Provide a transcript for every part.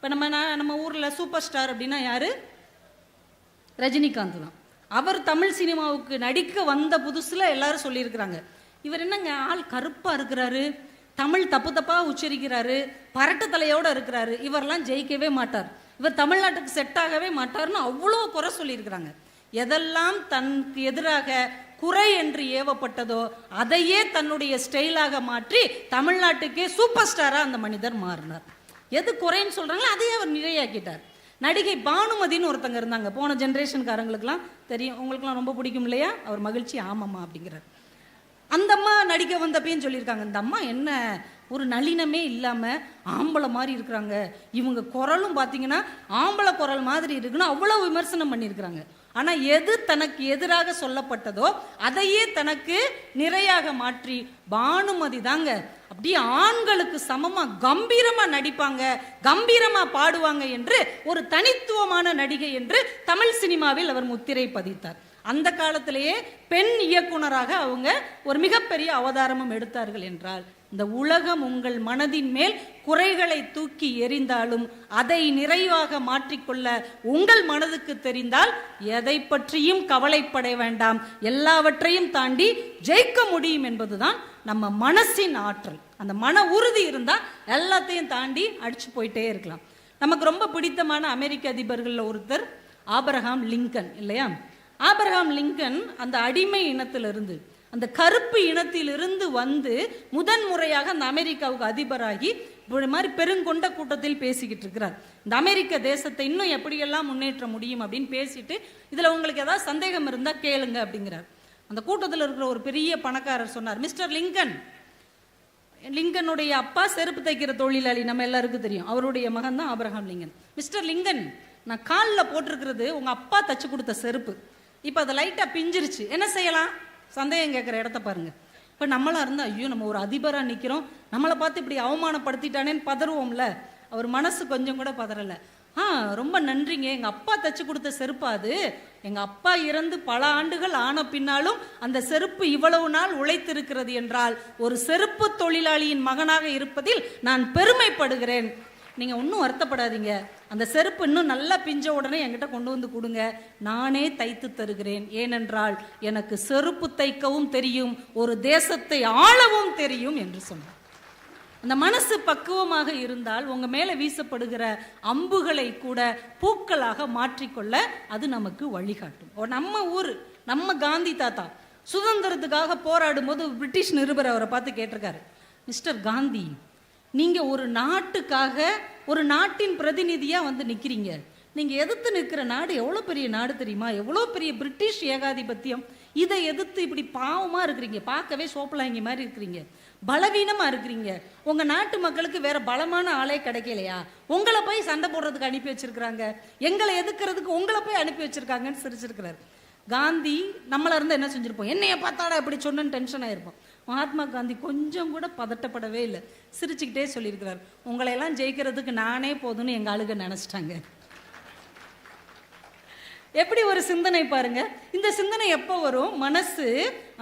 இப்போ நம்ம நான் நம்ம ஊரில் சூப்பர் ஸ்டார் அப்படின்னா யார்? ரஜினிகாந்த் தான். அவர் தமிழ் சினிமாவுக்கு நடிக்க வந்த புதுசில் எல்லாரும் சொல்லியிருக்கிறாங்க. இவர் என்னங்க ஆள் கருப்பாக இருக்கிறாரு தமிழ் தப்பு தப்பாக உச்சரிக்கிறாரு பரட்டு தலையோட இருக்கிறாரு. இவரெல்லாம் ஜெயிக்கவே மாட்டார். இவர் தமிழ்நாட்டுக்கு செட் ஆகவே மாட்டார்னு அவ்வளோ குறை சொல்லியிருக்கிறாங்க. எதெல்லாம் தனக்கு எதிராக குறை என்று ஏவப்பட்டதோ அதையே தன்னுடைய ஸ்டைலாக மாற்றி தமிழ்நாட்டுக்கே சூப்பர் ஸ்டாராக அந்த மனிதர் மாறினார். எது குறைன்னு சொல்கிறாங்களோ அதையே அவர் நிறையாக்கிட்டார் நடிகை பானுமதின்னு ஒருத்தங்க இருந்தாங்க. போன ஜென்ரேஷன்காரங்களுக்குலாம் தெரியும். உங்களுக்குலாம் ரொம்ப பிடிக்கும் இல்லையா? அவர் மகிழ்ச்சி ஆமாம்மா அப்படிங்கிறார். அந்த அம்மா நடிக்க வந்தப்பையும் சொல்லியிருக்காங்க இந்த அம்மா என்ன ஒரு நளினமே இல்லாமல் ஆம்பளை மாதிரி இருக்கிறாங்க. இவங்க குரலும் பார்த்தீங்கன்னா ஆம்பளை குரல் மாதிரி இருக்குன்னு அவ்வளோ விமர்சனம் பண்ணியிருக்கிறாங்க. ஆனால் எது தனக்கு எதிராக சொல்லப்பட்டதோ அதையே தனக்கு நிறையாக மாற்றி பானுமதி தாங்க. அப்படியே ஆண்களுக்கு சமமாக கம்பீரமாக நடிப்பாங்க கம்பீரமாக பாடுவாங்க என்று ஒரு தனித்துவமான நடிகை என்று தமிழ் சினிமாவில் அவர் முத்திரை பதித்தார். அந்த காலத்திலேயே பெண் இயக்குனராக அவங்க ஒரு மிகப்பெரிய அவதாரமும் எடுத்தார்கள் என்றால் இந்த உலகம் உங்கள் மனதின் மேல் குறைகளை தூக்கி எறிந்தாலும் அதை நிறைவாக மாற்றிக்கொள்ள உங்கள் மனதுக்கு தெரிந்தால் எதை பற்றியும் கவலைப்பட வேண்டாம். எல்லாவற்றையும் தாண்டி ஜெயிக்க முடியும் என்பதுதான் நம்ம மனசின் ஆற்றல். அந்த மன உறுதி இருந்தால் எல்லாத்தையும் தாண்டி அடிச்சு போயிட்டே இருக்கலாம். நமக்கு ரொம்ப பிடித்தமான அமெரிக்க அதிபர்களில் ஒருத்தர் ஆபரகாம் லிங்கன் இல்லையா? ஆபரகாம் லிங்கன் அந்த அடிமை இனத்திலிருந்து அந்த கருப்பு இனத்திலிருந்து வந்து முதன் முறையாக அந்த அமெரிக்காவுக்கு அதிபராகி இப்படி மாதிரி பெருங்கொண்ட கூட்டத்தில் பேசிக்கிட்டு இருக்கிறார். இந்த அமெரிக்க தேசத்தை இன்னும் எப்படியெல்லாம் முன்னேற்ற முடியும் அப்படின்னு பேசிட்டு இதில் உங்களுக்கு ஏதாவது சந்தேகம் இருந்தால் கேளுங்க அப்படிங்கிறார். அந்த கூட்டத்தில் இருக்கிற ஒரு பெரிய பணக்காரர் சொன்னார் மிஸ்டர் லிங்கன் லிங்கனுடைய அப்பா செருப்பு தைக்கிற தொழிலாளி நம்ம எல்லாருக்கும் தெரியும். அவருடைய மகன் தான் ஆபிரகாம் லிங்கன். மிஸ்டர் லிங்கன் நான் காலில் போட்டிருக்கிறது உங்கள் அப்பா தச்சு கொடுத்த செருப்பு. இப்போ அதை லைட்டாக பிஞ்சிருச்சு. என்ன செய்யலாம்? சந்தேகம் கேட்குற இடத்த பாருங்கள் இப்போ நம்மளாக இருந்தால் ஐயோ நம்ம ஒரு அதிபராக நிற்கிறோம் நம்மளை பார்த்து இப்படி அவமானப்படுத்திட்டானேன்னு பதறுவோம்ல. அவர் மனசு கொஞ்சம் கூட பதறலை. ஆ ரொம்ப நன்றிங்க. எங்கள் அப்பா தச்சு கொடுத்த செருப்பு அது. எங்கள் அப்பா இறந்து பல ஆண்டுகள் ஆன பின்னாலும் அந்த செருப்பு இவ்வளவு நாள் உழைத்திருக்கிறது என்றால் ஒரு செருப்பு தொழிலாளியின் மகனாக இருப்பதில் நான் பெருமைப்படுகிறேன். நீங்கள் ஒன்றும் வருத்தப்படாதீங்க. அந்த செருப்பு இன்னும் நல்லா பிஞ்ச உடனே என்கிட்ட கொண்டு வந்து கொடுங்க. நானே தைத்து தருகிறேன். ஏனென்றால் எனக்கு செருப்பு தைக்கவும் தெரியும் ஒரு தேசத்தை ஆளவும் தெரியும் என்று சொன்னார். அந்த மனசு பக்குவமாக இருந்தால் உங்கள் மேலே வீசப்படுகிற அம்புகளை கூட பூக்களாக மாற்றிக்கொள்ள அது நமக்கு வழிகாட்டும். ஓ, நம்ம ஊர் நம்ம காந்தி தாத்தா சுதந்திரத்துக்காக போராடும் போது பிரிட்டிஷ் நிருபர் அவரை பார்த்து கேட்டிருக்காரு. மிஸ்டர் காந்தி நீங்கள் ஒரு நாட்டுக்காக ஒரு நாட்டின் பிரதிநிதியாக வந்து நிற்கிறீங்க நீங்கள் எதிர்த்து நிற்கிற நாடு எவ்வளோ பெரிய நாடு தெரியுமா? எவ்வளோ பெரிய பிரிட்டிஷ் ஏகாதிபத்தியம்? இதை எதிர்த்து இப்படி பாவமாக இருக்கிறீங்க. பார்க்கவே சோப்பலாங்கி மாதிரி இருக்கிறீங்க. பலவீனமாக இருக்கிறீங்க. உங்கள் நாட்டு மக்களுக்கு வேற பலமான ஆளே கிடைக்கலையா? உங்களை போய் சண்டை போடுறதுக்கு அனுப்பி வச்சிருக்கிறாங்க. எங்களை எதுக்குறதுக்கு உங்களை போய் அனுப்பி வச்சிருக்காங்கன்னு சிரிச்சிருக்கிறார். காந்தி நம்மள இருந்து என்ன செஞ்சுருப்போம்? என்னைய பார்த்தாடா இப்படி சொன்னேன்னு டென்ஷன் ஆயிருப்போம். மகாத்மா காந்தி கொஞ்சம் கூட பதட்டப்படவே இல்லை. சிரிச்சுக்கிட்டே சொல்லியிருக்கிறார். உங்களை எல்லாம் ஜெயிக்கிறதுக்கு நானே போதும்னு எங்கள் ஆளுக நினச்சிட்டாங்க. எப்படி ஒரு சிந்தனை பாருங்க. இந்த சிந்தனை எப்போ வரும்? மனசு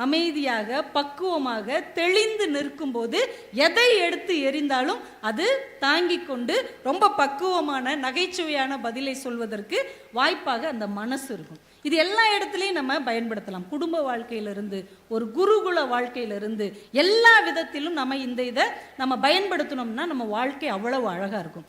அமைதியாக பக்குவமாக தெளிந்து நிற்கும்போது எதை எடுத்து எறிந்தாலும் அது தாங்கி கொண்டு ரொம்ப பக்குவமான நகைச்சுவையான பதிலை சொல்வதற்கு வாய்ப்பாக அந்த மனசு இருக்கும். இது எல்லா இடத்துலையும் நம்ம பயன்படுத்தலாம். குடும்ப வாழ்க்கையிலிருந்து ஒரு குருகுல வாழ்க்கையிலிருந்து எல்லா விதத்திலும் நம்ம இந்த இதை நம்ம பயன்படுத்தினோம்னா நம்ம வாழ்க்கை அவ்வளவு அழகாக இருக்கும்.